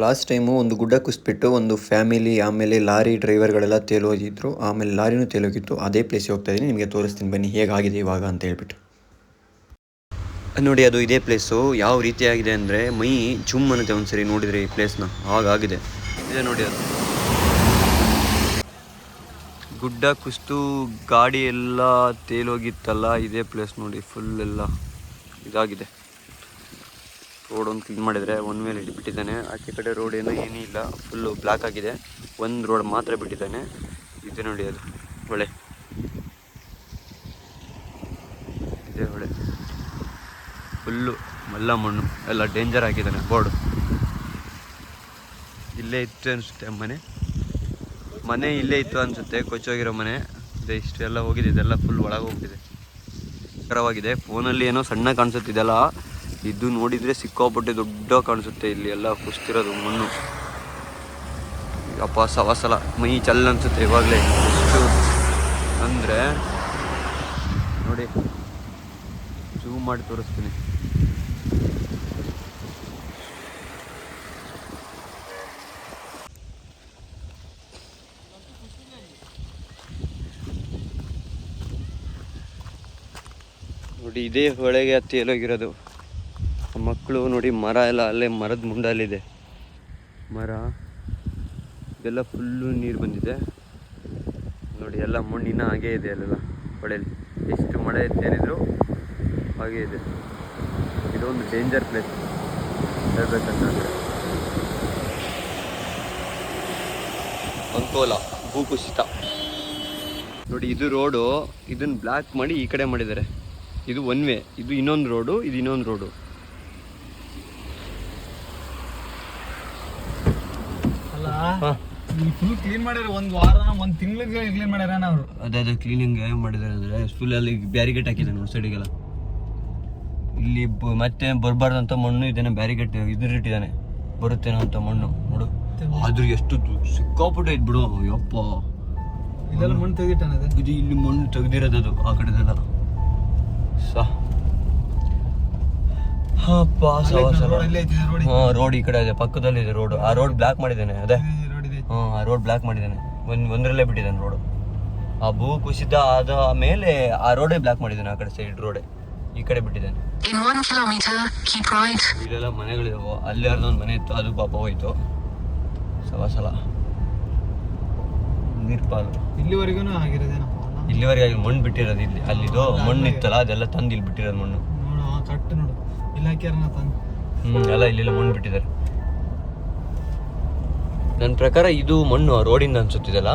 Last time ಒಂದು ಗುಡ್ಡ ಕುಸ್ಬಿಟ್ಟು ಒಂದು ಫ್ಯಾಮಿಲಿ, ಆಮೇಲೆ ಲಾರಿ ಡ್ರೈವರ್ಗಳೆಲ್ಲ ತೇಲೋಗಿದ್ರು. ಆಮೇಲೆ ಲಾರಿನೂ ತೇಲೋಗಿತ್ತು. ಅದೇ ಪ್ಲೇಸಿಗೆ ಹೋಗ್ತಾ ಇದ್ದೀನಿ ನಿಮಗೆ ತೋರಿಸ್ತೀನಿ ಬನ್ನಿ. ಹೇಗಾಗಿದೆ ಇವಾಗ ಅಂತ ಹೇಳ್ಬಿಟ್ಟು. ನೋಡಿ, ಅದು ಇದೇ ಪ್ಲೇಸು ಯಾವ ರೀತಿಯಾಗಿದೆ ಅಂದರೆ ಮೈ ಜುಮ್ ಅನ್ನತ್ತೆ ಒಂದ್ಸರಿ ನೋಡಿದರೆ ಈ ಪ್ಲೇಸ್ನ ಹಾಗಾಗಿದೆ. ಇದೆ ನೋಡಿ ಅದು. ಗುಡ್ಡ ಕುಸ್ತು, ಗಾಡಿ ಎಲ್ಲ ತೇಲೋಗಿತ್ತಲ್ಲ, ಇದೇ ಪ್ಲೇಸ್ ನೋಡಿ. ಫುಲ್ ಎಲ್ಲ ಇದಾಗಿದೆ. ರೋಡ್ ಒಂದು ಕ್ಲೀನ್ ಮಾಡಿದರೆ ಒಂದು ಮೇಲೆ ಬಿಟ್ಟಿದ್ದಾನೆ ಆಚೆ ಕಡೆ ರೋಡ್ ಏನು ಏನೂ ಇಲ್ಲ ಫುಲ್ಲು ಬ್ಲಾಕ್ ಆಗಿದೆ. ಒಂದು ರೋಡ್ ಮಾತ್ರ ಬಿಟ್ಟಿದ್ದಾನೆ. ಇದೆ ನೋಡಿ ಅದು, ಹೊಳೆ. ಇದೆ ಹೊಳೆ. ಫುಲ್ಲು ಮಲ್ಲ ಮಣ್ಣು, ಎಲ್ಲ ಡೇಂಜರ್ ಆಗಿದ್ದಾನೆ, ಬೋರ್ಡು. ಇಲ್ಲೇ ಇತ್ತು ಅನಿಸುತ್ತೆ ಮನೆ ಮನೆ ಇಲ್ಲೇ ಇತ್ತು ಅನಿಸುತ್ತೆ, ಕೊಚ್ಚೋಗಿರೋ ಮನೆ. ಇದೆ ಇಷ್ಟೆಲ್ಲ ಹೋಗಿದೆ, ಇದೆಲ್ಲ ಫುಲ್ ಒಳಗೆ ಹೋಗ್ತಿದೆ. ಕರವಾಗಿದೆ ಫೋನಲ್ಲಿ ಏನೋ ಸಣ್ಣ ಕಾಣಿಸುತ್ತೆ ಇದೆಲ್ಲ ಇದು ನೋಡಿದರೆ ಸಿಕ್ಕಾಪಟ್ಟೆ ದೊಡ್ಡ ಕಾಣಿಸುತ್ತೆ ಇಲ್ಲಿ ಎಲ್ಲ ಕುಸ್ತಿರೋದು ಮಣ್ಣು. ಅಪ್ಪ ಸವಸಲ. ಮೈ ಚಲ್ ಅನ್ಸುತ್ತೆ ಇವಾಗಲೇ. ಎಷ್ಟು ಅಂದರೆ, ನೋಡಿ ಜೂಮ್ ಮಾಡಿ ತೋರಿಸ್ತೀನಿ. ನೋಡಿ, ಇದೇ ಹೊಳೆಗೆ ಹತ್ತಿ ಎಲ್ಲೋಗಿರೋದು. ಮಕ್ಕಳು ನೋಡಿ ಮರ ಎಲ್ಲ ಅಲ್ಲೇ ಮರದ ಮುಂಡಲ್ಲಿದೆ. ಮರ, ಇದೆಲ್ಲ ಫುಲ್ಲು ನೀರು ಬಂದಿದೆ. ನೋಡಿ ಎಲ್ಲ ಮಣ್ಣಿನ ಹಾಗೇ ಇದೆ ಅಲ್ಲೆಲ್ಲ ಹೊಳೆಯಲ್ಲಿ. ಎಷ್ಟು ಮಳೆ ಏನಿದ್ರು ಹಾಗೇ ಇದೆ. ಇದೊಂದು ಡೇಂಜರ್ ಪ್ಲೇಸ್ ಹೇಳ್ಬೇಕಂತಂದ್ರೆ ಅಂಕೋಲ, ಭೂಕುಸಿತ. ನೋಡಿ ಇದು ರೋಡು ಇದನ್ನು ಬ್ಲಾಕ್ ಮಾಡಿ ಈ ಕಡೆ ಮಾಡಿದ್ದಾರೆ. ಇದು ಒನ್ ವೇ ಇದು ಇನ್ನೊಂದು ರೋಡು ಇದು ಇನ್ನೊಂದು ರೋಡು ಅಲ್ಲ ಹಾಂ ಫುಲ್ ಕ್ಲೀನ್ ಮಾಡ್ಯಾರ ಒಂದ್ ವಾರ ಒಂದ್ ತಿಂಗಳಿಗೆ ಕ್ಲೀನ್ ಮಾಡ್ಯಾರ ಅವ್ರು? ಅದೇ ಅದೇ ಕ್ಲೀನಿಂಗ್ ಏನು ಮಾಡಿದ್ದಾರೆ ಅಂದರೆ ಫುಲ್ ಅಲ್ಲಿ ಬ್ಯಾರಿಗೇಟ್ ಹಾಕಿದ್ದಾನೆ ನೋಡಿ ಸೈಡಿಗೆಲ್ಲ ಇಲ್ಲಿ ಬ- ಮತ್ತೆ ಬರಬಾರ್ದಂತ ಮಣ್ಣು ಇದನ್ನ ಬ್ಯಾರಿಗೇಟ್ ಇಟ್ಟಿದ್ದಾನೆ ಬರುತ್ತೇನೋ ಅಂತ ಮಣ್ಣು ನೋಡು. ಆದ್ರೂ ಎಷ್ಟು ದು- ಸಿಕ್ಕಾಪಟ್ಟೆ ಬಿಡು ಯಪ್ಪ ಇದೆಲ್ಲ ಮಣ್ಣು ತೆಗಿತಾನೆ ಅದು? ಇದು ಇಲ್ಲಿ ಮಣ್ಣು ತೆಗ್ದಿರೋದು ಅದು ಆ ಕಡೆದೆಲ್ಲ. ಸಾ. ಹಪ್ಪ ಸವ ಸವ ರೋಡ್ ಈ ಕಡೆ ಇದೆ ಪಕ್ಕದಲ್ಲಿ ಇದೆ ರೋಡ್ ಆ ರೋಡ್ ಬ್ಲಾಕ್ ಮಾಡಿದ್ದೇನೆ ಅದೇ. ಹ್ಞೂ ಆ ರೋಡ್ ಬ್ಲಾಕ್ ಮಾಡಿದ್ದೇನೆ. ಒಂದು ಒಂದರಲ್ಲೇ ಬಿಟ್ಟಿದ್ದಾನೆ ರೋಡು ಆ ಭೂ ಕುಸಿತ ಆದ ಮೇಲೆ ಆ ರೋಡೇ ಬ್ಲಾಕ್ ಮಾಡಿದ್ದಾನೆ ಆ ಕಡೆ ಸೈಡ್ ರೋಡೇ ಈ ಕಡೆ ಬಿಟ್ಟಿದ್ದಾನೆ. ಇಲ್ಲೆಲ್ಲ ಮನೆಗಳಿದಾವೆ. ಅಲ್ಲಿ ಒಂದು ಮನೆ ಇತ್ತು ಅದು ಪಾಪ ಹೋಯ್ತು. ಸಲ ಸಲ ನೀರ್ಪಾಲು ಇಲ್ಲಿವರೆಗೂ ಇಲ್ಲಿವರೆಗೆ ಮಣ್ಣು ಬಿಟ್ಟಿರೋದು ಇಲ್ಲಿ. ಅಲ್ಲಿದು ಮಣ್ಣು ಇತ್ತಲ್ಲ ಅದೆಲ್ಲ ತಂದು ಇಲ್ಲಿ ಬಿಟ್ಟಿರೋದು ಮಣ್ಣು. ಕಟ್ಟು ನೋಡು. ಹಾಕ್ಯಾರ ತಂದು ಹ್ಞೂ ಎಲ್ಲ ಇಲ್ಲೆಲ್ಲ ಮಣ್ಣು ಬಿಟ್ಟಿದ್ದಾರೆ. ನನ್ನ ಪ್ರಕಾರ ಇದು ಮಣ್ಣು ರೋಡಿಂದ ಅನ್ಸುತ್ತಿದೆಲ್ಲ